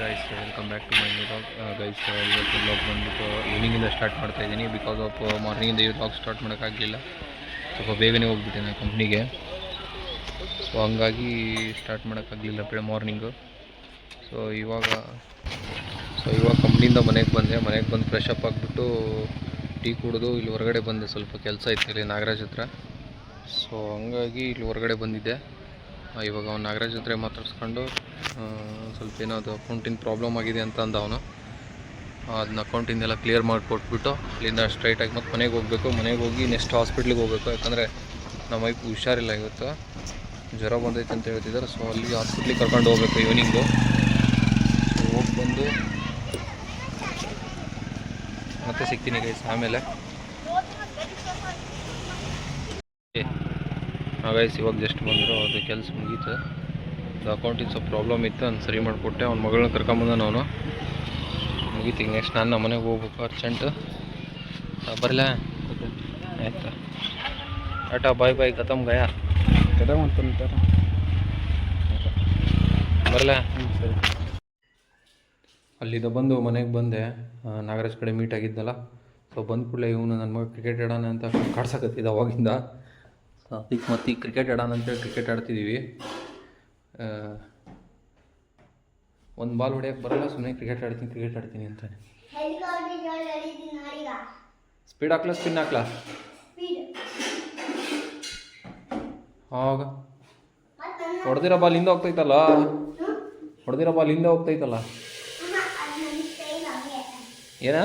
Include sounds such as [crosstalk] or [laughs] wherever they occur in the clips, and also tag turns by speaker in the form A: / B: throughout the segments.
A: Guys welcome back to my vlog guys ಇವತ್ತು vlog ಬಂದ್ಬಿಟ್ಟು ಈವ್ನಿಂಗಿಂದ ಸ್ಟಾರ್ಟ್ ಮಾಡ್ತಾ ಇದ್ದೀನಿ ಬಿಕಾಸ್ ಆಫ್ ಮಾರ್ನಿಂಗಿಂದ ಈ ವ್ಲಾಗ್ ಸ್ಟಾರ್ಟ್ ಮಾಡೋಕ್ಕಾಗಲಿಲ್ಲ ಸ್ವಲ್ಪ ಬೇಗನೆ ಹೋಗ್ಬಿಟ್ಟೆ ನಾನು ಕಂಪ್ನಿಗೆ ಸೊ ಹಂಗಾಗಿ ಸ್ಟಾರ್ಟ್ ಮಾಡೋಕ್ಕಾಗಲಿಲ್ಲ ಬೆಳೆ ಮಾರ್ನಿಂಗು ಸೊ ಇವಾಗ ಸೊ ಇವಾಗ ಕಂಪ್ನಿಯಿಂದ ಮನೆಗೆ ಬಂದೆ. ಮನೆಗೆ ಬಂದು ಫ್ರೆಶ್ ಅಪ್ ಆಗಿಬಿಟ್ಟು ಟೀ ಕುಡಿದು ಇಲ್ಲಿ ಹೊರಗಡೆ ಬಂದೆ. ಸ್ವಲ್ಪ ಕೆಲಸ ಇತ್ತು ಇಲ್ಲಿ ನಾಗರಾಜ್ ಹತ್ರ. ಸೊ ಹಂಗಾಗಿ ಇಲ್ಲಿ ಹೊರಗಡೆ ಬಂದಿದ್ದೆ. ಇವಾಗ ಅವ್ನು ನಾಗರಾಜ್ ಹತ್ರ ಮಾತಾಡ್ಸ್ಕೊಂಡು ಸ್ವಲ್ಪ ಏನೋ ಅದು ಅಕೌಂಟಿನ ಪ್ರಾಬ್ಲಮ್ ಆಗಿದೆ ಅಂತ ಅಂದ ಅವನು. ಅದನ್ನ ಅಕೌಂಟಿಂದೆಲ್ಲ ಕ್ಲಿಯರ್ ಮಾಡಿಕೊಟ್ಬಿಟ್ಟು, ಅಲ್ಲಿಂದ ಸ್ಟ್ರೈಟಾಗಿ ಮತ್ತು ಮನೆಗೆ ಹೋಗಬೇಕು. ಮನೆಗೆ ಹೋಗಿ ನೆಕ್ಸ್ಟ್ ಹಾಸ್ಪಿಟ್ಲಿಗೆ ಹೋಗಬೇಕು. ಯಾಕಂದರೆ ನಮ್ಮ ವೈಫ್ ಹುಷಾರಿಲ್ಲ ಇವತ್ತು. ಜ್ವರ ಬಂದೈತೆ ಅಂತ ಹೇಳ್ತಿದ್ದಾರೆ ಸೊ ಅಲ್ಲಿ ಹಾಸ್ಪಿಟ್ಲಿಗೆ ಕರ್ಕೊಂಡು ಹೋಗ್ಬೇಕು ಈವ್ನಿಂಗು ಹೋಗಿ ಬಂದು ಮತ್ತೆ ಸಿಗ್ತೀನಿ ಗೈಸ್ ಆಮೇಲೆ. ಗೈಸ್ ಇವಾಗ ಜಸ್ಟ್ ಬಂದಿರೋ ಅದು ಕೆಲಸ ಮುಗೀತು. ಅದು ಅಕೌಂಟಿಂದ ಸ್ವಲ್ಪ ಪ್ರಾಬ್ಲಮ್ ಇತ್ತು ನಾನು ಸರಿ ಮಾಡಿಕೊಟ್ಟೆ. ಅವ್ನ ಮಗಳನ್ನ ಕರ್ಕೊಂಬಂದಾನ ಅವನು. ಮುಗೀತು ಈಗ ನೆಕ್ಸ್ಟ್ ನಾನು ನಮ್ಮ ಮನೆಗೆ ಹೋಗ್ಬೇಕು ಅರ್ಜೆಂಟು ಬರಲ. ಆಯ್ತು? ಟಾಟಾ ಬಾಯ್ ಬಾಯ್ ಖತಮ್ ಗಯ.
B: ಕಡೆ ಅಂತ
A: ಬರಲ.
B: ಸರಿ.
A: ಅಲ್ಲಿಂದ ಬಂದು ಮನೆಗೆ ಬಂದೆ. ನಾಗರಾಜ್ ಕಡೆ ಮೀಟ್ ಆಗಿದ್ದಲ್ಲ. ಸೊ ಬಂದ ಕೂಡಲೇ ಇವನು ನನ್ನ ಮಗ ಕ್ರಿಕೆಟ್ ಆಡೋಣ ಅಂತ ಕಾಡ್ಸಕತ್ತಿದ್ದ ಅವಾಗಿಂದ. ಅದಕ್ಕೆ ಮತ್ತೆ ಈಗ ಕ್ರಿಕೆಟ್ ಆಡೋಣ ಅಂತೇಳಿ ಕ್ರಿಕೆಟ್ ಆಡ್ತಿದ್ದೀವಿ ಒಂದು ಬಾಲ್ ಹೊಡೆಯಕ್ಕೆ ಬರಲ್ಲ ಸುಮ್ಮನೆ ಕ್ರಿಕೆಟ್ ಆಡ್ತೀನಿ ಕ್ರಿಕೆಟ್ ಆಡ್ತೀನಿ ಅಂತ ಸ್ಪೀಡ್ ಹಾಕ್ಲಾ ಸ್ಪಿನ್ ಹಾಕ್ಲಾ ಆಗ ಹೊಡೆದಿರೋ ಬಾಲ್ ಹಿಂದೆ ಹೋಗ್ತೈತಲ್ಲ ಹೊಡೆದಿರೋ ಬಾಲ್ ಹಿಂದೆ ಹೋಗ್ತೈತಲ್ಲ ಏನ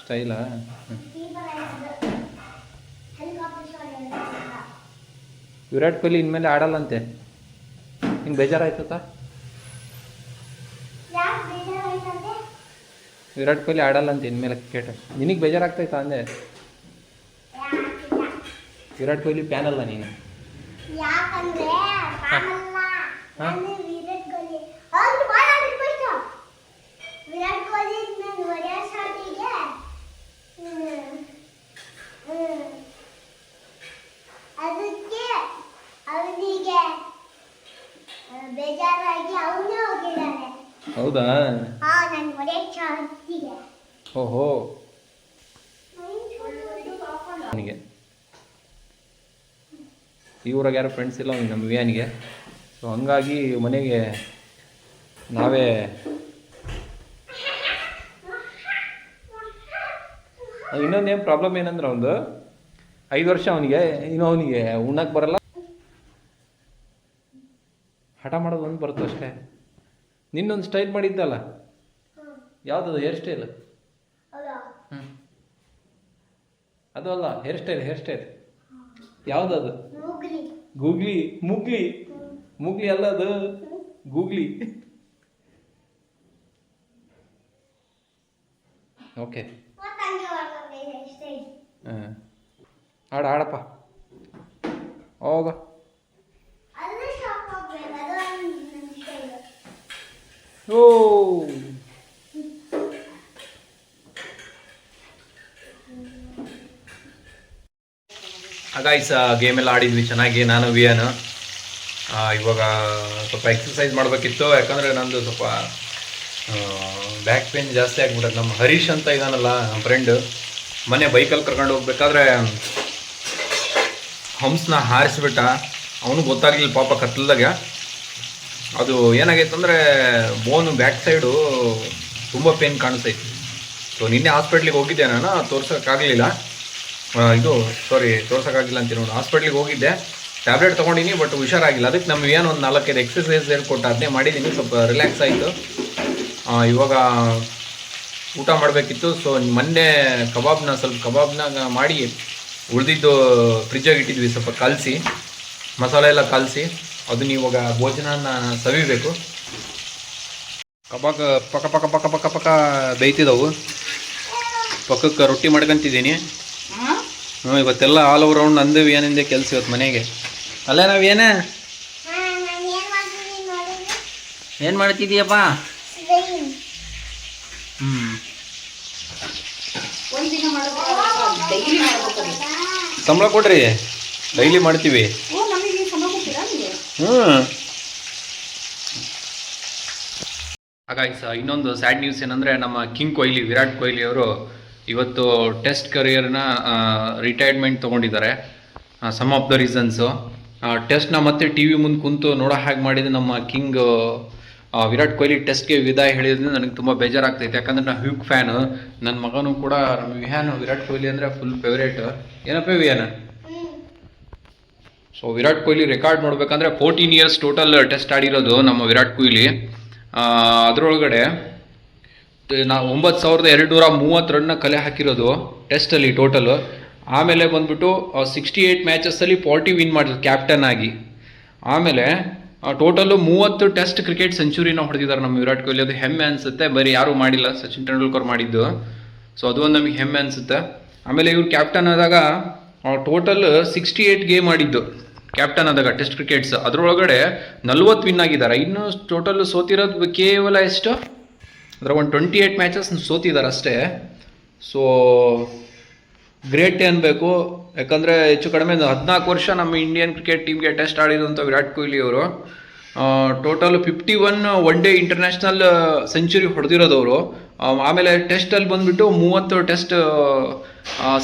A: ಸ್ಟೈಲಾ ವಿರಾಟ್ ಕೊಹ್ಲಿ ಇನ್ಮೇಲೆ ಆಡಲ್ಲಂತೆ. ಹಿಂಗೆ ಬೇಜಾರಾಯ್ತದ ವಿರಾಟ್ ಕೊಹ್ಲಿ ಆಡಲ್ಲಂತೆ ಇನ್ಮೇಲೆ ಕ್ರಿಕೆಟ್ ನಿನಗೆ ಬೇಜಾರಾಗ್ತೈತಾ ಅಂದೆ? ವಿರಾಟ್ ಕೊಹ್ಲಿ ಪ್ಯಾನಲ್ಲ ಅಲ್ಲ ನೀನು ಹಾ?
C: ನಾನು ವಿರಾಟ್ ಕೊಹ್ಲಿ ಅವ್ರು ಬಾಲ್ ಆಡಿದ್ first. ವಿರಾಟ್ ಕೊಹ್ಲಿ ನಾನು ಹೊಡೆಯೋ ಶಾಟಿಗೆ ಅದಕ್ಕೆ ಅವನಿಗೆ ಬೇಜಾರಾಗಿ ಅವನೇ ಹೋಗಿದ್ದಾನೆ
A: ಹೌದಾ? ಓಹೋ. ಅವನಿಗೆ ಈ ಊರಾಗ ಯಾರು ಫ್ರೆಂಡ್ಸ್ ಇಲ್ಲ ಅವ್ನಿಗೆ ನಮ್ಮ ವಿಯಾನಿಗೆ. ಸೊ ಹಂಗಾಗಿ ಮನೆಗೆ ನಾವೇ ಇನ್ನೊಂದೇನು ಪ್ರಾಬ್ಲಮ್ ಏನಂದ್ರೆ ಅವನು ಐದು ವರ್ಷ ಅವನಿಗೆ ಇನ್ನು ಅವನಿಗೆ ಉಣ್ಣಕ್ಕೆ ಬರಲ್ಲ. ಹಠ ಮಾಡೋದು ಒಂದು ಬರುತ್ತೆ ಅಷ್ಟೇ ನಿನ್ನೊಂದು ಸ್ಟೈಲ್ ಮಾಡಿದ್ದಲ್ಲ? ಯಾವುದದು ಹೇರ್ ಸ್ಟೈಲ್ ಹ್ಞೂ ಅದು ಅಲ್ಲ ಹೇರ್ ಸ್ಟೈಲ್ ಹೇರ್ ಸ್ಟೈಲ್ ಯಾವುದದು? ಗೂಗ್ಲಿ ಮುಗ್ಲಿ. ಮುಗ್ಲಿ ಅಲ್ಲ ಅದು? ಗೂಗ್ಲಿ. ಓಕೆ. ಹಾಡ ಹಾಡಪ್ಪ. ಹೋಗ
C: ಅಲ್ಲೇ ಶಾಪ್ ಹೋಗ್ಬೇಕು ಅದು ನನ್ನ ಸ್ಟೈಲ್
A: ಓ. ಗಾಯ್ಸ್ ಗೇಮ್ ಎಲ್ಲ ಆಡಿದ್ವಿ, ಚೆನ್ನಾಗಿ. ನಾನು, ವಿಯನ್. ಇವಾಗ ಸ್ವಲ್ಪ ಎಕ್ಸಸೈಸ್ ಮಾಡಬೇಕಿತ್ತು. ಯಾಕಂದರೆ ನಂದು ಸ್ವಲ್ಪ ಬ್ಯಾಕ್ ಪೇನ್ ಜಾಸ್ತಿ ಆಗ್ಬಿಟ್ಟದೆ ನಮ್ಮ ಹರೀಶ್ ಅಂತ ಇದ್ದಾನಲ್ಲ ನಮ್ಮ ಫ್ರೆಂಡ್ ಮನೆ ಬೈಕಲ್ಲಿ ಕರ್ಕೊಂಡು ಹೋಗ್ಬೇಕಾದ್ರೆ ಹಂಸನ ಹಾರಿಸ್ಬಿಟ್ಟ. ಅವನು ಗೊತ್ತಾಗ್ಲಿಲ್ಲ ಪಾಪ ಕತ್ಲದಾಗ. ಅದು ಏನಾಗೈತೆ ಅಂದರೆ ಬೋನು ಬ್ಯಾಕ್ ಸೈಡು ತುಂಬ ಪೇನ್ ಕಾಣಿಸ್ತೈತಿ. ಸೊ ನಿನ್ನೆ ಹಾಸ್ಪಿಟ್ಲಿಗೆ ಹೋಗಿದ್ದೆ ನಾನು ತೋರ್ಸೋಕ್ಕಾಗಲಿಲ್ಲ ಇದು ಸಾರಿ ತೋರ್ಸೋಕ್ಕಾಗಿಲ್ಲ ಅಂತ ನೋಡಿ. ಹಾಸ್ಪಿಟ್ಲಿಗೆ ಹೋಗಿದ್ದೆ. ಟ್ಯಾಬ್ಲೆಟ್ ತೊಗೊಂಡಿನಿ ಬಟ್ ಹುಷಾರಾಗಿಲ್ಲ. ಅದಕ್ಕೆ ನಮ್ಮ ಏನು ಒಂದು ನಾಲ್ಕೈದು ಎಕ್ಸಸೈಸ್ ಹೇಳ್ಕೊಟ್ಟು ಅದನ್ನೇ ಮಾಡಿದ್ದೀನಿ ಸ್ವಲ್ಪ ರಿಲ್ಯಾಕ್ಸ್ ಆಯಿತು. ಇವಾಗ ಊಟ ಮಾಡಬೇಕಿತ್ತು. ಸೊ ಮೊನ್ನೆ ಕಬಾಬ್ನ, ಸ್ವಲ್ಪ ಕಬಾಬ್ನ ಮಾಡಿ ಉಳಿದಿದ್ದು ಫ್ರಿಜ್ಜಾಗಿ ಇಟ್ಟಿದ್ವಿ ಸ್ವಲ್ಪ ಕಲಸಿ. ಮಸಾಲೆ ಎಲ್ಲ ಕಲಸಿ. ಅದನ್ನ ಇವಾಗ ಭೋಜನನ ಸವಿಬೇಕು. ಕಬಾಬ್ ಪಕ್ಕ ಪಕ್ಕ ಪಕ್ಕ ಪಕ್ಕ ಪಕ್ಕ ಬೇಯ್ತಿದ್ದವು ಪಕ್ಕಕ್ಕೆ ರೊಟ್ಟಿ ಮಾಡ್ಕೊಂತಿದ್ದೀನಿ. ಹ್ಞೂ ಇವತ್ತೆಲ್ಲ ಆಲ್ ಓವರ್ ರೌಂಡ್ ನಂದು ಏನಿಂದೆ ಕೆಲಸ ಇವತ್ತು ಮನೆಗೆ. ಅಲ್ಲ ಏನೇ?
C: ಏನ್
A: ಮಾಡ್ತಿದ್ದೀಯಪ್ಪ? ಹ್ಞೂ ಸಂಬಳ ಕೊಡ್ರಿ. ಡೈಲಿ ಮಾಡ್ತೀವಿ
D: ಓ ನಮಗೆ ಸಂಬಳ ಕೊಡ್ತೀರಾ ನೀವು
A: ಹಾಗಾಗಿ ಸರ್ ಇನ್ನೊಂದು ಸ್ಯಾಡ್ ನ್ಯೂಸ್ ಏನಂದರೆ ನಮ್ಮ ಕಿಂಗ್ ಕೊಹ್ಲಿ, ವಿರಾಟ್ ಕೊಹ್ಲಿ ಅವರು ಇವತ್ತು ಟೆಸ್ಟ್ ಕರಿಯರ್ನ ರಿಟೈರ್ಮೆಂಟ್ ತಗೊಂಡಿದ್ದಾರೆ. ಸಮ್ ಆಫ್ ದ ರೀಸನ್ಸು ಟೆಸ್ಟ್ನ ಮತ್ತೆ ಟಿ ವಿ ಮುಂದೆ ಕುಂತು ನೋಡೋ ಹಾಗೆ ಮಾಡಿದ ನಮ್ಮ ಕಿಂಗ್ ವಿರಾಟ್ ಕೊಹ್ಲಿ ಟೆಸ್ಟ್ಗೆ ವಿದಾಯ ಹೇಳಿದ್ರಿಂದ ನನಗೆ ತುಂಬ ಬೇಜಾರಾಗ್ತೈತೆ. ಯಾಕಂದ್ರೆ ನಾನು ಹ್ಯೂಗ್ ಫ್ಯಾನು ನನ್ನ ಮಗನೂ ಕೂಡ ನಮ್ಮ ವಿರಾಟ್ ಕೊಹ್ಲಿ ಅಂದರೆ ಫುಲ್ ಫೇವ್ರೇಟ್ ಏನಪ್ಪ ವಿಹಾನ? ಸೊ ವಿರಾಟ್ ಕೊಹ್ಲಿ ರೆಕಾರ್ಡ್ ನೋಡಬೇಕಂದ್ರೆ ಫೋರ್ಟೀನ್ ಇಯರ್ಸ್ ಟೋಟಲ್ ಟೆಸ್ಟ್ ಆಡಿರೋದು ನಮ್ಮ ವಿರಾಟ್ ಕೊಹ್ಲಿ. ಅದರೊಳಗಡೆ ನಾ ಒಂಬತ್ತು ಸಾವಿರದ ಎರಡು ನೂರ ಮೂವತ್ತು ರನ್ನ ಕಲೆ ಹಾಕಿರೋದು ಟೆಸ್ಟಲ್ಲಿ ಟೋಟಲು ಆಮೇಲೆ ಬಂದ್ಬಿಟ್ಟು ಸಿಕ್ಸ್ಟಿ ಏಯ್ಟ್ ಮ್ಯಾಚಸ್ಸಲ್ಲಿ ಫಾರ್ಟಿ ವಿನ್ ಮಾಡಿದ್ರು ಕ್ಯಾಪ್ಟನ್ ಆಗಿ. ಆಮೇಲೆ ಟೋಟಲು ಮೂವತ್ತು ಟೆಸ್ಟ್ ಕ್ರಿಕೆಟ್ ಸೆಂಚುರಿನ ಹೊಡೆದಿದ್ದಾರೆ ನಮ್ಮ ವಿರಾಟ್ ಕೊಹ್ಲಿ. ಅದು ಹೆಮ್ಮೆ ಅನಿಸುತ್ತೆ. ಬರೀ ಯಾರೂ ಮಾಡಿಲ್ಲ. ಸಚಿನ್ ತೆಂಡೂಲ್ಕರ್ ಮಾಡಿದ್ದು. ಸೊ ಅದು ಒಂದು ನಮಗೆ ಹೆಮ್ಮೆ ಅನಿಸುತ್ತೆ. ಆಮೇಲೆ ಇವ್ರು ಕ್ಯಾಪ್ಟನ್ ಆದಾಗ ಟೋಟಲ್ ಸಿಕ್ಸ್ಟಿ ಏಯ್ಟ್ ಗೇಮ್ ಆಡಿದ್ದು. ಕ್ಯಾಪ್ಟನ್ ಆದಾಗ ಟೆಸ್ಟ್ ಕ್ರಿಕೆಟ್ಸ್ ಅದರೊಳಗಡೆ ನಲ್ವತ್ತು ವಿನ್ ಆಗಿದ್ದಾರೆ. ಇನ್ನು ಟೋಟಲ್ ಸೋತಿರೋದು ಕೇವಲ ಎಷ್ಟು? ಅದರ ಒಂದು ಟ್ವೆಂಟಿ ಏಯ್ಟ್ ಮ್ಯಾಚಸ್ ಸೋತಿದ್ದಾರೆ ಅಷ್ಟೇ. ಸೊ ಗ್ರೇಟ್ ಅನ್ಬೇಕು ಯಾಕಂದರೆ ಹೆಚ್ಚು ಕಡಿಮೆ ಹದಿನಾಲ್ಕು ವರ್ಷ ನಮ್ಮ ಇಂಡಿಯನ್ ಕ್ರಿಕೆಟ್ ಟೀಮ್ಗೆ ಟೆಸ್ಟ್ ಆಡಿದಂಥ ವಿರಾಟ್ ಕೊಹ್ಲಿ ಅವರು. Total fifty one one day international century ಹೊಡೆದಿರೋದವರು. ಆಮೇಲೆ ಟೆಸ್ಟಲ್ಲಿ ಬಂದುಬಿಟ್ಟು ಮೂವತ್ತು ಟೆಸ್ಟ್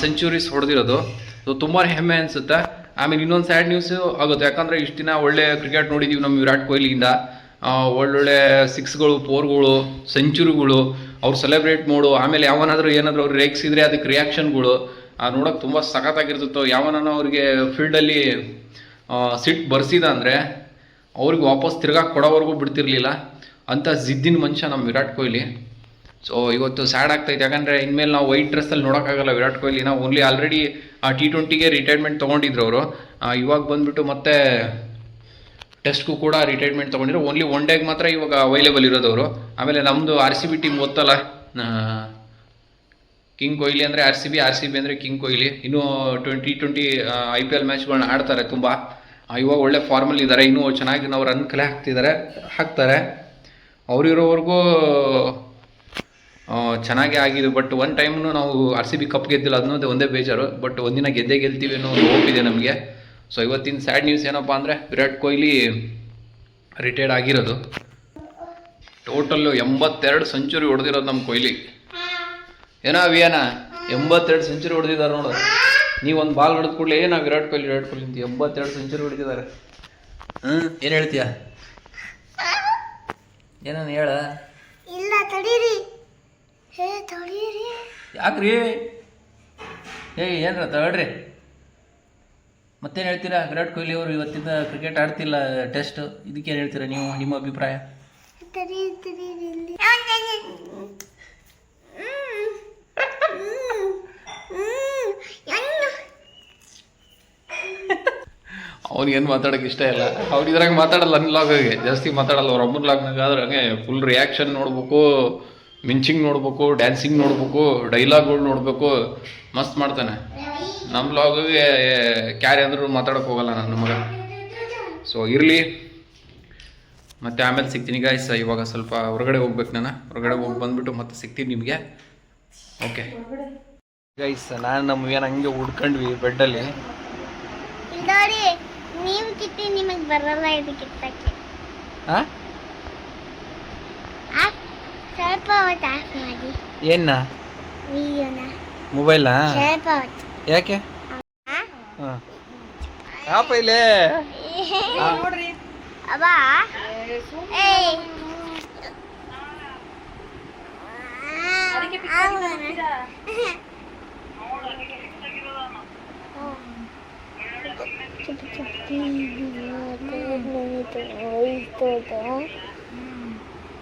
A: ಸೆಂಚುರೀಸ್ ಹೊಡೆದಿರೋದು. ಸೊ ತುಂಬ ಹೆಮ್ಮೆ ಅನಿಸುತ್ತೆ. ಆಮೇಲೆ ಇನ್ನೊಂದು ಸ್ಯಾಡ್ ನ್ಯೂಸ್ ಆಗುತ್ತೆ. ಯಾಕಂದರೆ ಇಷ್ಟು ದಿನ ಒಳ್ಳೆ ಕ್ರಿಕೆಟ್ ನೋಡಿದ್ದೀವಿ ನಮ್ಮ ವಿರಾಟ್ ಕೊಹ್ಲಿಯಿಂದ. ಒಳ್ಳೊಳ್ಳೆ ಸಿಕ್ಸ್ಗಳು ಫೋರ್ಗಳು ಸೆಂಚುರಿಗಳು ಅವ್ರು ಸೆಲೆಬ್ರೇಟ್ ಮಾಡು. ಆಮೇಲೆ ಯಾವನಾದರೂ ಏನಾದರೂ ಅವ್ರು ರೇಗಿಸಿದ್ರೆ ಅದಕ್ಕೆ ರಿಯಾಕ್ಷನ್ಗಳು ನೋಡೋಕೆ ತುಂಬ ಸಖತ್ತಾಗಿರ್ತಿತ್ತು ಯಾವನಾನ ಅವ್ರಿಗೆ ಫೀಲ್ಡಲ್ಲಿ ಸಿಟ್ ಬರ್ಸಿದ ಅಂದರೆ ಅವ್ರಿಗೆ ವಾಪಸ್ ತಿರ್ಗಾ ಕೊಡೋವರೆಗೂ ಬಿಡ್ತಿರ್ಲಿಲ್ಲ. ಅಂಥ ಜಿದ್ದಿನ ಮನುಷ್ಯ ನಮ್ಮ ವಿರಾಟ್ ಕೊಹ್ಲಿ. ಸೊ ಇವತ್ತು ಸ್ಯಾಡ್ ಆಗ್ತೈತೆ. ಯಾಕಂದರೆ ಇನ್ಮೇಲೆ ನಾವು ವೈಟ್ ಡ್ರೆಸ್ಸಲ್ಲಿ ನೋಡೋಕ್ಕಾಗಲ್ಲ ವಿರಾಟ್ ಕೊಹ್ಲಿ. ಕೊಹ್ಲಿನ ಓನ್ಲಿ ಆಲ್ರೆಡಿ ಟಿ ಟ್ವೆಂಟಿಗೆ ರಿಟೈರ್ಮೆಂಟ್ ತೊಗೊಂಡಿದ್ರು ಅವರು. ಇವಾಗ ಬಂದುಬಿಟ್ಟು ಮತ್ತೆ ಟೆಸ್ಟ್ಗೂ ಕೂಡ ರಿಟೈರ್ಮೆಂಟ್ ತೊಗೊಂಡಿದ್ರು. ಓನ್ಲಿ ಒನ್ ಡೇಗೆ ಮಾತ್ರ ಇವಾಗ ಅವೈಲೇಬಲ್ ಇರೋದವರು ಆಮೇಲೆ ನಮ್ಮದು ಆರ್ ಸಿ ಬಿ ಟೀಮ್ ಗೊತ್ತಲ್ಲ. ಕಿಂಗ್ ಕೊಹ್ಲಿ ಅಂದರೆ R C B R C B ಅಂದರೆ ಕಿಂಗ್ ಕೊಹ್ಲಿ ಇನ್ನೂ twenty twenty I P L ಮ್ಯಾಚ್ಗಳನ್ನ ಆಡ್ತಾರೆ ತುಂಬ. ಇವಾಗ ಒಳ್ಳೆ ಫಾರ್ಮಲ್ ಇದ್ದಾರೆ ಇನ್ನೂ ಚೆನ್ನಾಗಿ ನಾವು ರನ್ ಕಲೆ ಹಾಕ್ತಿದ್ದಾರೆ ಹಾಕ್ತಾರೆ. ಅವರಿರೋವರೆಗೂ ಚೆನ್ನಾಗೇ ಆಗಿದೆ ಬಟ್ ಒನ್ ಟೈಮ್ನು ನಾವು ಆರ್ ಸಿ ಬಿ ಕಪ್ ಗೆದ್ದಿಲ್ಲ ಅದನ್ನೋದೇ ಒಂದೇ ಬೇಜಾರು ಬಟ್ ಒಂದಿನ ಗೆದ್ದೇ ಗೆಲ್ತೀವಿ ಅನ್ನೋ ಒಂದು ಹೋಪ್ ಇದೆ ನಮಗೆ. ಸೊ ಇವತ್ತಿನ ಸ್ಯಾಡ್ ನ್ಯೂಸ್ ಏನಪ್ಪ ಅಂದರೆ, ವಿರಾಟ್ ಕೊಹ್ಲಿ ರಿಟೈರ್ಡ್ ಆಗಿರೋದು. ಟೋಟಲ್ಲು ಎಂಬತ್ತೆರಡು ಸೆಂಚುರಿ ಹೊಡೆದಿರೋದು ನಮ್ಮ ಕೊಹ್ಲಿ. ಏನೋ ಅವಿಯನ ಎಂಬತ್ತೆರಡು ಸೆಂಚುರಿ ಹೊಡೆದಿದ್ದಾರೆ ನೋಡು. ನೀವು ಒಂದು ಬಾಲ್ ಹೊಡೆದ ಕೂಡಲೇ ನಾವು ವಿರಾಟ್ ಕೊಹ್ಲಿ ವಿರಾಟ್ ಕೊಹ್ಲಿ ಅಂತ ಎಂಬತ್ತೆರಡು ಸೆಂಚುರಿ ಹೊಡೆದಿದ್ದಾರೆ. ಹ್ಞೂ ಏನು ಹೇಳ್ತೀಯ? ಏನನ್ನು ಹೇಳ
C: ಇಲ್ಲ ತಡೀರಿ ಹೇ ತಡೀರಿ
A: ಯಾಕ್ರಿ? ಏಯ್ ಏನ್ರ ತಗೊಳ್ರಿ. ಮತ್ತೇನು ಹೇಳ್ತೀರಾ? ವಿರಾಟ್ ಕೊಹ್ಲಿ ಅವರು ಇವತ್ತಿಂದ ಕ್ರಿಕೆಟ್ ಆಡ್ತಿಲ್ಲ ಟೆಸ್ಟ್ ಇದಕ್ಕೇನು ಹೇಳ್ತೀರಾ ನೀವು, ನಿಮ್ಮ ಅಭಿಪ್ರಾಯ? ಅವ್ನಿಗೇನು ಮಾತಾಡೋಕೆ ಇಷ್ಟ ಇಲ್ಲ. ಅವ್ರು ಇದ್ರಾಗ ಮಾತಾಡಲ್ಲ ನನ್ನ ಜಾಸ್ತಿ ಮಾತಾಡಲ್ಲ. ಅವ್ರ ಅಮ್ಮನ ಲಾಗ್ನಾಗ ಆದ್ರೆ ಹಂಗೆ ಫುಲ್ ರಿಯಾಕ್ಷನ್ ನೋಡ್ಬೇಕು. ಮಿಂಚಿಂಗ್ ನೋಡ್ಬೇಕು ಡ್ಯಾನ್ಸಿಂಗ್ ನೋಡ್ಬೇಕು ಡೈಲಾಗ್ಗಳು ನೋಡಬೇಕು ಮಸ್ತ್ ಮಾಡ್ತಾನೆ. ನಮ್ಮ ಲಾಗಿಗೆ ಕ್ಯಾರಿ ಅಂದ್ರೂ ಮಾತಾಡೋಕೆ ಹೋಗಲ್ಲ ನನ್ನ ಮಗ. ಸೊ ಇರಲಿ. ಮತ್ತೆ ಆಮೇಲೆ ಸಿಗ್ತೀನಿ ಗಾಯ್ಸ್ ಇವಾಗ ಸ್ವಲ್ಪ ಹೊರಗಡೆ ಹೋಗ್ಬೇಕು ನಾನು. ಹೊರಗಡೆ ಹೋಗಿ ಬಂದ್ಬಿಟ್ಟು ಮತ್ತೆ ಸಿಗ್ತೀನಿ ನಿಮಗೆ. ಓಕೆ ಗೈಸ್ ನಾನು ನಮ್ಮ ಏನು ಹಂಗೆ ಹುಡ್ಕೊಂಡ್ವಿ ಬೆಡ್ಡಲ್ಲಿ
C: ನೀವು ಕಿತ್ತಿ ನಿಮಗೆ ಬರಲ್ಲ ಇದು ಕಿತ್ತಕ್ಕೆ
A: ಹಾಂ
C: ಆಫ್ ಸ್ವಲ್ಪ ಹೊತ್ತು ಆಫ್ ಮಾಡಿ
A: ಏನ
C: ವಿಡಿಯೋನ
A: ಮೊಬೈಲಾ
C: ಸ್ವಲ್ಪ ಹೊತ್ತು
A: ಯಾಕೆ ಹಾಂ ಯಾಪ ಇಲ್ಲೇ
D: ನೋಡ್ರಿ
C: ಅಬ್ಬಾ
D: pic ತೆಗಿತಾ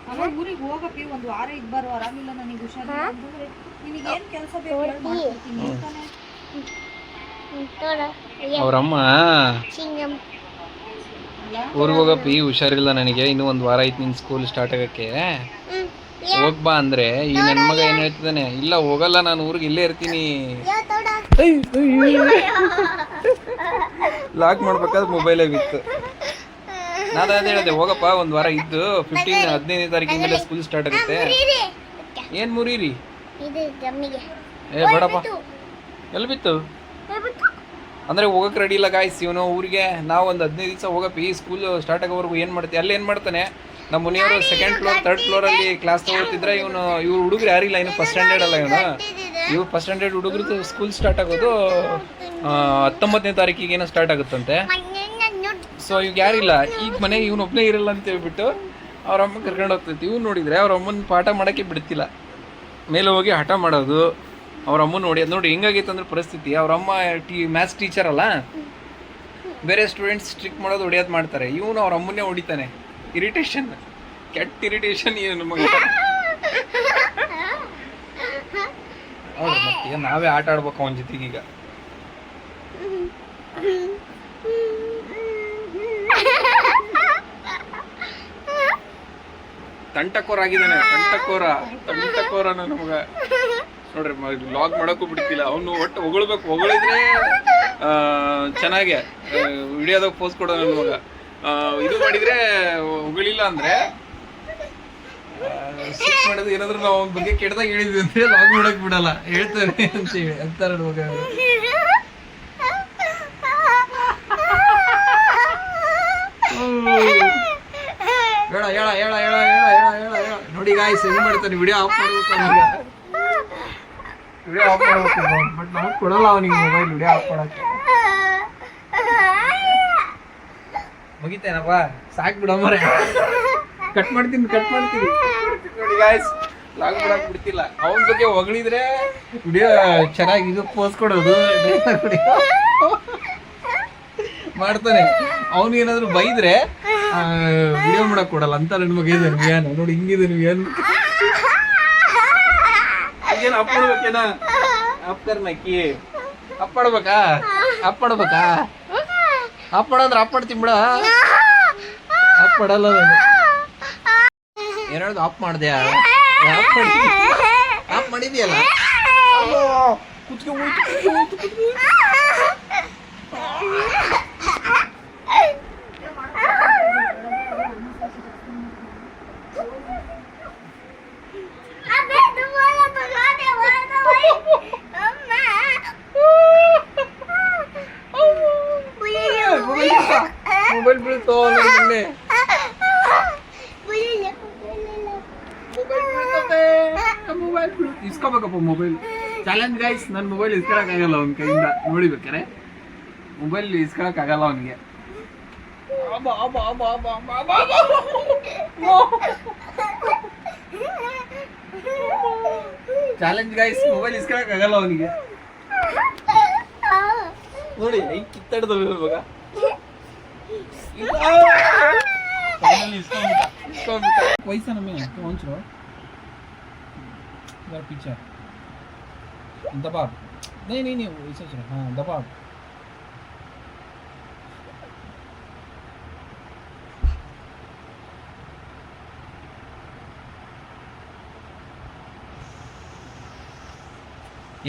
D: ಅವಾಗ ಊರಿಗೆ ಹೋಗಪ್ಪಿ ಒಂದು ವಾರ ಇದ್ ಬರೋ ಆರಾಮಿಲ್ಲ ನನಗೆ ಹುಷಾರಿಲ್ಲ ಅಂತಂದ್ರೆ ನಿನಗೆ ಏನ್ ಕೆಲಸ ಬೇಕು ಹೇಳು, ಮಾಡ್ಕೊಡ್ತೀನಿ ಅಂತಾನೆ.
A: ಅವ್ರಮ್ಮ. ಊರಿಗೆ ಹೋಗಪ್ಪಿ ಹುಷಾರಿಲ್ಲ ನನಗೆ ಇನ್ನೂ ಒಂದು ವಾರ ಆಯ್ತು ನಿನ್ನ ಸ್ಕೂಲ್ ಸ್ಟಾರ್ಟ್ ಆಗಕ್ಕೆ. ಹೋಗ್ಬಾ ಅಂದ್ರೆ ಈ ನನ್ನ ಮಗ ಏನು ಹೇಳ್ತಿದ್ದಾನೆ? ಇಲ್ಲ ಹೋಗಲ್ಲ ನಾನು ಊರಿಗೆ ಇಲ್ಲೇ ಇರ್ತೀನಿ. ಲಾಕ್ ಮಾಡ್ಬೇಕಾದ್ರೆ ಮೊಬೈಲೇ ಬಿತ್ತು. ನಾನು ಅದೇ ಹೇಳಿದೆ ಹೋಗಪ್ಪ ಒಂದು ವಾರ ಇದ್ದು ಫಿಫ್ಟೀನ್ ಹದಿನೈದನೇ ತಾರೀಕಿಂದಲೇ ಸ್ಕೂಲ್ ಸ್ಟಾರ್ಟ್ ಆಗುತ್ತೆ. ಏನು ಮುರೀರಿ? ಏ ಬೇಡಪ್ಪ. ಎಲ್ಲಿ ಬಿತ್ತು? ಅಂದ್ರೆ ಹೋಗಕ್ಕೆ ರೆಡಿ ಇಲ್ಲ ಗಾಯ್ಸ್ ಇವನು ಊರಿಗೆ. ನಾವು ಒಂದು ಹದಿನೈದು ದಿವಸ ಹೋಗಪ್ಪ ಈ ಸ್ಕೂಲ್ ಸ್ಟಾರ್ಟ್ ಆಗೋವರೆಗೂ ಏನು ಮಾಡ್ತೀವಿ ಅಲ್ಲಿ ಏನು ಮಾಡ್ತಾನೆ? ನಮ್ಮ ಮನೆಯವರು ಸೆಕೆಂಡ್ ಫ್ಲೋರ್ ತರ್ಡ್ ಫ್ಲೋರಲ್ಲಿ ಕ್ಲಾಸ್ ತಗೊಳ್ತಿದ್ರೆ ಇವನು ಇವ್ರು ಹುಡುಗರು ಯಾರಿಲ್ಲ ಇನ್ನು ಫಸ್ಟ್ ಸ್ಟ್ಯಾಂಡರ್ಡ್ ಅಲ್ಲ ಇವನು. ಇವ್ರು ಫಸ್ಟ್ ಸ್ಟ್ಯಾಂಡರ್ಡ್ ಹುಡುಗರು ಸ್ಕೂಲ್ ಸ್ಟಾರ್ಟ್ ಆಗೋದು ಹತ್ತೊಂಬತ್ತನೇ ತಾರೀಕಿಗೆ ಏನೋ ಸ್ಟಾರ್ಟ್ ಆಗುತ್ತಂತೆ ಸೊ ಇವ್ ಯಾರಿಲ್ಲ. ಈಗ ಮನೆಗೆ ಇವ್ನ ಒಬ್ಬನೇ ಇರಲ್ಲ ಅಂತ ಹೇಳ್ಬಿಟ್ಟು ಅವ್ರ ಅಮ್ಮ ಕರ್ಕೊಂಡು ಹೋಗ್ತೈತಿ ಇವ್ನು ನೋಡಿದ್ರೆ ಅವ್ರ ಅಮ್ಮನ ಪಾಠ ಮಾಡೋಕ್ಕೆ ಬಿಡ್ತಿಲ್ಲ. ಮೇಲೆ ಹೋಗಿ ಹಠ ಮಾಡೋದು. ಅವ್ರ ಅಮ್ಮ ನೋಡಿ ನೋಡಿ ಹೆಂಗಾಗೈತೆ ಅಂದ್ರೆ ಪರಿಸ್ಥಿತಿ. ಅವ್ರ ಅಮ್ಮ ಟಿ, ಮ್ಯಾಥ್ಸ್ ಟೀಚರ್ ಅಲ್ಲ. ಬೇರೆ ಸ್ಟೂಡೆಂಟ್ಸ್ ಸ್ಟ್ರಿಕ್ ಮಾಡೋದು ಹೊಡಿಯೋದು ಮಾಡ್ತಾರೆ. ಇವನು ಅವ್ರ ಅಮ್ಮನೇ ಹೊಡಿತಾನೆ. ಇರಿಟೇಷನ್ ಕೆಟ್ಟ ಇರಿಟೇಷನ್ ಏನು ಹೌದು, ಮತ್ತೆ ನಾವೇ ಆಟ ಆಡ್ಬೇಕು ಅವನ ಜೊತೆಗೆ ತಂಟಕೋರ ಆಗಿದ್ದಾನೆ ತಂಟಕೋರ ತಂಟಕೋರ ನಮಗ. ನೋಡ್ರಿ ಲಾಗ್ ಮಾಡೋಕ್ಕೂ ಬಿಡ್ತಿಲ್ಲ. ಅವನು ಒಟ್ಟು ಹೊಗಳ್ಬೇಕು, ಹೊಗಳಿದ್ರೆ ಚೆನ್ನಾಗೆ ವಿಡಿಯೋದಾಗ ಪೋಸ್ಟ್ ಕೊಡೋ ನನ್ನ ಮಗ ಇದು ಮಾಡಿದ್ರೆ ಹೊಗಳಿಲ್ಲ ಅಂದ್ರೆ ಮಾಡೋದು ಏನಾದ್ರು ನಾವು ಬಗ್ಗೆ ಕೆಟ್ಟದಾಗ ಹೇಳಿದ್ವಿ ಅಂದ್ರೆ ಲಾಗ್ ಮಾಡೋಕೆ ಬಿಡಲ್ಲ. ಹೇಳ್ತಾರೆ ಅಂತ ಹೇಳಿ ಅಂತಾರೆ ಮಗ ಗಾಯ್ಸ್ ಹೆಂಗ್ ಮಾಡ್ತಾನೆ ವಿಡಿಯೋ ಆಫ್ ಮಾಡ್ಬೇಕು ವಿಡಿಯೋ ಆಫ್ [laughs] ಮಾಡ್ಬೇಕು ಬಟ್ ನಮಗೆ ಕೊಡಲ್ಲ ಅವನಿಗೆ ಮೊಬೈಲ್ ವಿಡಿಯೋ ಆಫ್ ಮಾಡಕ್ಕೆ. ಮುಗಿತೇನಪ್ಪ? ಸಾಕ್ ಬಿಡಮ್ಮರೆ ಕಟ್ ಮಾಡ್ತೀನಿ ಕಟ್ ಮಾಡ್ತೀನಿ. ನೋಡಿ ಗಾಯ್ಸ್ ಲಾಗ್ ಮಾಡಕ್ ಬಿಡ್ತಿಲ್ಲ. ಅವನ ಬಗ್ಗೆ ಹೊಗಳಿದ್ರೆ ವಿಡಿಯೋ ಚೆನ್ನಾಗಿ ಇದು ಪೋಸ್ ಕೊಡೋದು. [laughs] ಮಾಡ್ತಾನೆ. ಅವನಿಗೇನಾದ್ರು ಬೈದ್ರೆ ವಿಡಿಯೋ ಮಾಡಕ್ ಕೊಡಲ್ಲ. ಅಂತ ನನ್ ಮಗ ಇದ್ದಾನೆ ವಿಯಾನ ನೋಡಿ ಹಿಂಗಿದ್ದಾನೆ ವಿಯಾನ ಏನು? ಅಪ್ಪಾಡ್ಬೇಕೇನ ಅಪ್ಪರ್ನಕ್ಕಿ ಅಪ್ಪಾಡ್ಬೇಕಾ ಅಪ್ಪಾಡ್ಬೇಕಾ ಅಪ್ಪಾಡಂದ್ರೆ ಅಪ್ಪಾಡ್ತೀನಿ ಬಿಡ. ಅಪ್ಪಾಡಲ್ಲ ನಾನು. ಎರಡು ಆಫ್ ಮಾಡಿದೆ. ಆಫ್ ಮಾಡಿದ್ಯಲ್ಲ? ಕುತ್ಕೊಂಡು ಹೋಯ್ತು ಕುತ್ಕೊಂಡು ಹೋಯ್ತು ಕುತ್ಕೊಂಡು ಮೊಬೈಲ್ ಬೀಳ್ತೋ ಮೊನ್ನೆ. ಮೊಬೈಲ್ ಬೀಳ್ತದೆ ಮೊಬೈಲ್ ಬೀಳ್ತು ಇಸ್ಕೋಬೇಕಪ್ಪ ಮೊಬೈಲ್ ಚಾಲೆಂಜ್ ಗೈಸ್ ನನ್ನ ಮೊಬೈಲ್ ಇಸ್ಕೊಳಕ್ಕಾಗಲ್ಲ ಅವನ ಕೈಯಿಂದ. ನೋಡಿಬೇಕಾರೆ ಮೊಬೈಲ್ ಇಸ್ಕೊಳಕ್ಕಾಗಲ್ಲ ಅವನಿಗೆ. ಚಾಲೆಂಜ್ ಗೈಸ್ ಮೊಬೈಲ್ ಇಸ್ಕೊಳಕ್ಕಾಗಲ್ಲ ಅವನಿಗೆ. ನೋಡಿ ಹೆಂಗ್ ಕಿತ್ತಾಡ್ದವ ಇವಾಗ. ಒಂಚೂರು ಇದರ ಪಿಕ್ಚರ್ ದಬಾಬ್ नहीं नहीं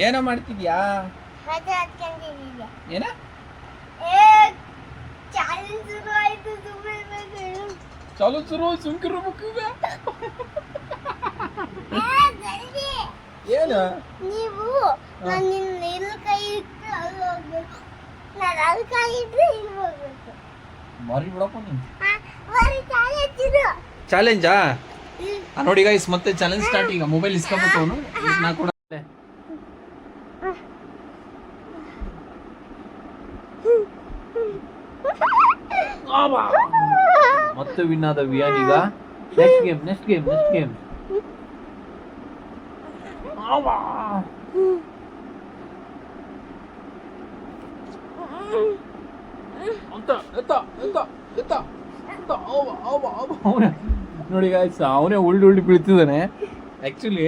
A: ಏನೋ ಮಾಡ್ತಿದ್ಯಾ ಏನ? ಚಾಲು ಶುರು ಸುಮ್ಕಿರು ಮಕ್ಕಳ ಏನು
C: ನೀವು ನಾನು ಇಲ್ಲಿ ಕೈ ಇಟ್ಟು ಅಲ್ಲಿ ಹೋಗ್ಬೇಕು ನಾನು ಅಲ್ಲಿ ಕೈ ಇಟ್ಟರೆ ಇಲ್ಲಿ ಹೋಗ್ಬೇಕು
A: ಮಾರಿ ಬಿಡಪ್ಪ ನೀನು
C: ಚಾಲೆಂಜ್ ಇದು
A: ಚಾಲೆಂಜಾ ನೋಡಿ ಗೈಸ್ ಮತ್ತೆ ಚಾಲೆಂಜ್ ಸ್ಟಾರ್ಟ್ ಈಗ ಮೊಬೈಲ್ ಇಸ್ಕೊಬೇಕು ಅವನು ನಾ ಕೂಡ to ವಿನ್ na the ಈಗ next game next game next game ಅವನೇ ನೋಡಿ ಗಾಯ್ಸ್ ಅವನೇ ಉಳ್ಳಿ ಉಳ್ಳಿ ಬೀಳ್ತಿದ್ದಾನೆ. ಆ್ಯಕ್ಚುಲಿ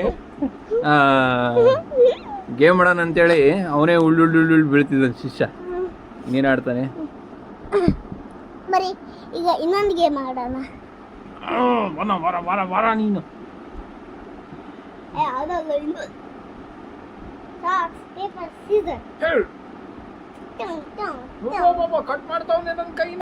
A: ಗೇಮ್ ಆಡೋಣ ಅಂತೇಳಿ ಅವನೇ ಉಳ್ಳುಳ್ಳುಳ್ಳುಳ್ಳು ಬೀಳ್ತಿದ್ದಾನೆ ಶಿಷ್ಯ. ನೀನು ಆಡ್ತಾನೆ?
C: ಈಗ ಇನ್ನೊಂದು ಗೇಮ್ ಆಡೋಣ.
A: ವರ ವರ ವರ ವರ ನೀನು.
C: ಯಾವುದಾದ್ರು ಇನ್ನೊಂದು ಸಾಕ್ಸ್ ಪೇಪರ್ ಸೀಸರ್
A: ಹೇಳು. ಕಟ್ ಮಾಡ್ತಾವನೆ ನನ್ನ ಕೈ